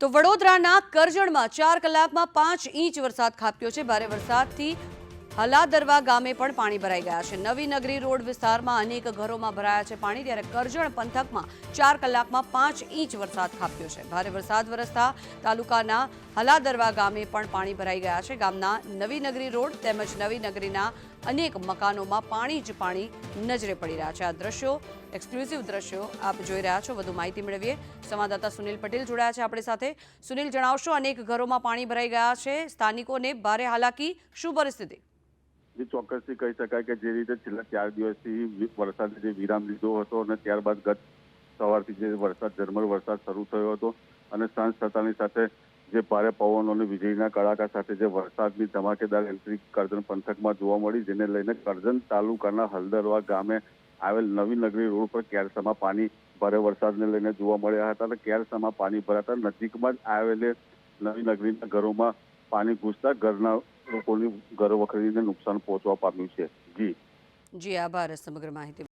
તો વડોદરાના કરજણમાં ચાર કલાકમાં પાંચ ઇંચ વરસાદ ખાબક્યો છે. ભારે વરસાદથી હલાદરવા ગામે પણ પાણી ભરાઈ ગયા છે. નવી નગરી રોડ વિસ્તારમાં અનેક ઘરોમાં ભરાયા છે પાણી, ત્યારે કરજણ પંથકમાં ચાર કલાકમાં પાંચ ઇંચ વરસાદ ખાબક્યો છે. ભારે વરસાદ વરસતા તાલુકાના હલાદરવા ગામે પણ પાણી ભરાઈ ગયા છે. ગામના નવી નગરી રોડ તેમજ નવી નગરીના અનેક મકાનોમાં પાણી જ પાણી નજરે પડી રહ્યા છે. આ દ્રશ્યો એક્સક્લુઝિવ દ્રશ્યો આપ જોઈ રહ્યા છો. વધુ માહિતી મેળવીએ. સંવાદદાતા સુનિલ પટેલ જોડાયા છે આપણી સાથે. સુનિલ, જણાવશો, અનેક ઘરોમાં પાણી ભરાઈ ગયા છે. સ્થાનિકોને ભારે હાલાકી. શું પરિસ્થિતિ? જે ચોક્કસથી કહી શકાય કે જે રીતે છેલ્લા ચાર દિવસથી વરસાદે જે વિરામ લીધો હતો અને ત્યારબાદ ગત સવારથી જે વરસાદ, ઝરમર વરસાદ શરૂ થયો હતો અને સાંજ થતાની સાથે જે ભારે પવનો અને વીજળીના કડાકા સાથે જે વરસાદની ધમાકેદાર એન્ટ્રી કરજણ પંથકમાં જોવા મળી, જેને લઈને કરજણ તાલુકાના હલદરવા ગામે આવેલ નવી નગરી રોડ પર કેરસામાં પાણી ભારે વરસાદને લઈને જોવા મળ્યા હતા. અને કેરસામાં પાણી ભરાતા નજીકમાં જ આવેલે નવી નગરીના ઘરોમાં પાણી ઘૂસતા ઘરના લોકોની ઘરો વખરીને નુકસાન પહોંચવા પામ્યું છે. જી. જી, આભાર. સમગ્ર માહિતી